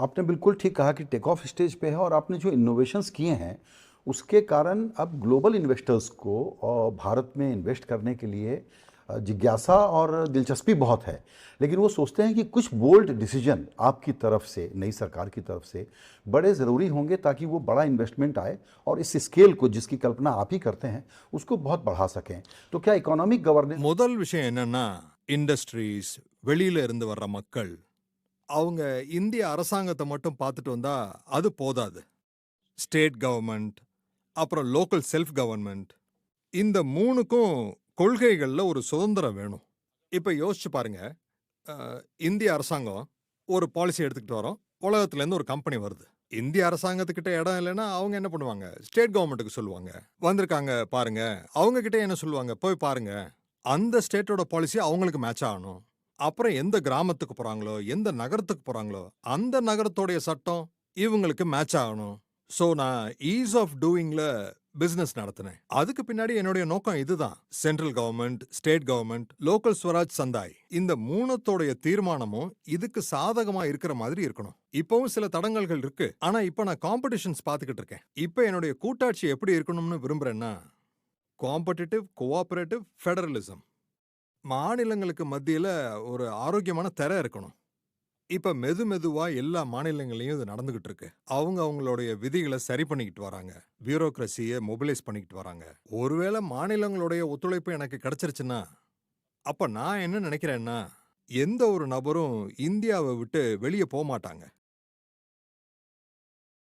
आपने बिल्कुल ठीक कहा कि टेक ऑफ स्टेज पे है और आपने जो इनोवेशंस किए हैं उसके कारण अब ग्लोबल इन्वेस्टर्स को अ, भारत में इन्वेस्ट करने के लिए अ, जिज्ञासा और दिलचस्पी बहुत है लेकिन वो सोचते हैं कि कुछ बोल्ड डिसीजन आपकी तरफ से नई सरकार की तरफ से बड़े ज़रूरी होंगे ताकि वो बड़ा इन्वेस्टमेंट आए और इस स्केल को जिसकी कल्पना आप ही करते हैं उसको बहुत बढ़ा सकें तो क्या इकोनॉमिक गवर्नेंस முதல் விஷயம் என்னன்னா இண்டஸ்ட்ரீஸ் வெளியில இருந்து வர்ற மக்கள் அவங்க இந்திய அரசாங்கத்தை மட்டும் பார்த்துட்டு வந்தா அது போதாது. ஸ்டேட் கவர்மெண்ட் அப்புறம் லோக்கல் செல்ஃப் கவர்மெண்ட் இந்த மூணுக்கும் கொள்கைகளில் ஒரு சுதந்திரம் வேணும். இப்போ யோசிச்சு பாருங்க. இந்திய அரசாங்கம் ஒரு பாலிசி எடுத்துக்கிட்டு வரோம். உலகத்துலேருந்து ஒரு கம்பெனி வருது. இந்திய அரசாங்கத்துக்கிட்ட இடம் இல்லைன்னா அவங்க என்ன பண்ணுவாங்க? ஸ்டேட் கவர்மெண்ட்டுக்கு சொல்லுவாங்க. வந்திருக்காங்க பாருங்க. அவங்க கிட்ட என்ன சொல்லுவாங்க? போய் பாருங்க. அந்த ஸ்டேட்டோட பாலிசி அவங்களுக்கு மேட்ச் ஆகணும். அப்புறம் எந்த கிராமத்துக்கு போறாங்களோ எந்த நகரத்துக்கு போறாங்களோ அந்த நகரத்தோடைய சட்டம் இவங்களுக்கு மேட்ச் ஆகணும். ஸோ நான் ஈஸ் ஆஃப் டூயிங்ல பிசினஸ் நடத்தினேன். அதுக்கு பின்னாடி என்னுடைய நோக்கம் இதுதான். Central government state government local Swaraj சந்தாய் இந்த மூணத்தோடைய தீர்மானமும் இதுக்கு சாதகமா இருக்கிற மாதிரி இருக்கணும். இப்பவும் சில தடங்கல்கள் இருக்கு. ஆனா இப்ப நான் காம்படிஷன்ஸ் பார்த்துக்கிட்டு இருக்கேன். இப்ப என்னுடைய கூட்டாட்சி எப்படி இருக்கணும்னு விரும்புறேன்னா காம்படிட்டிவ் கோஆபரேட்டிவ் ஃபெடரலிசம் மாநிலங்களுக்கு மத்தியில ஒரு ஆரோக்கியமான திரை இருக்கணும். இப்ப மெது மெதுவா எல்லா மாநிலங்களையும் இது நடந்துகிட்டு இருக்கு. அவங்க அவங்களுடைய விதிகளை சரி பண்ணிக்கிட்டு வராங்க. பியூரோக்ரஸியை மொபிலைஸ் பண்ணிக்கிட்டு வராங்க. ஒருவேளை மாநிலங்களுடைய ஒத்துழைப்பு எனக்கு கிடைச்சிருச்சுன்னா அப்ப நான் என்ன நினைக்கிறேன்னா எந்த ஒரு நபரும் இந்தியாவை விட்டு வெளியே போக மாட்டாங்க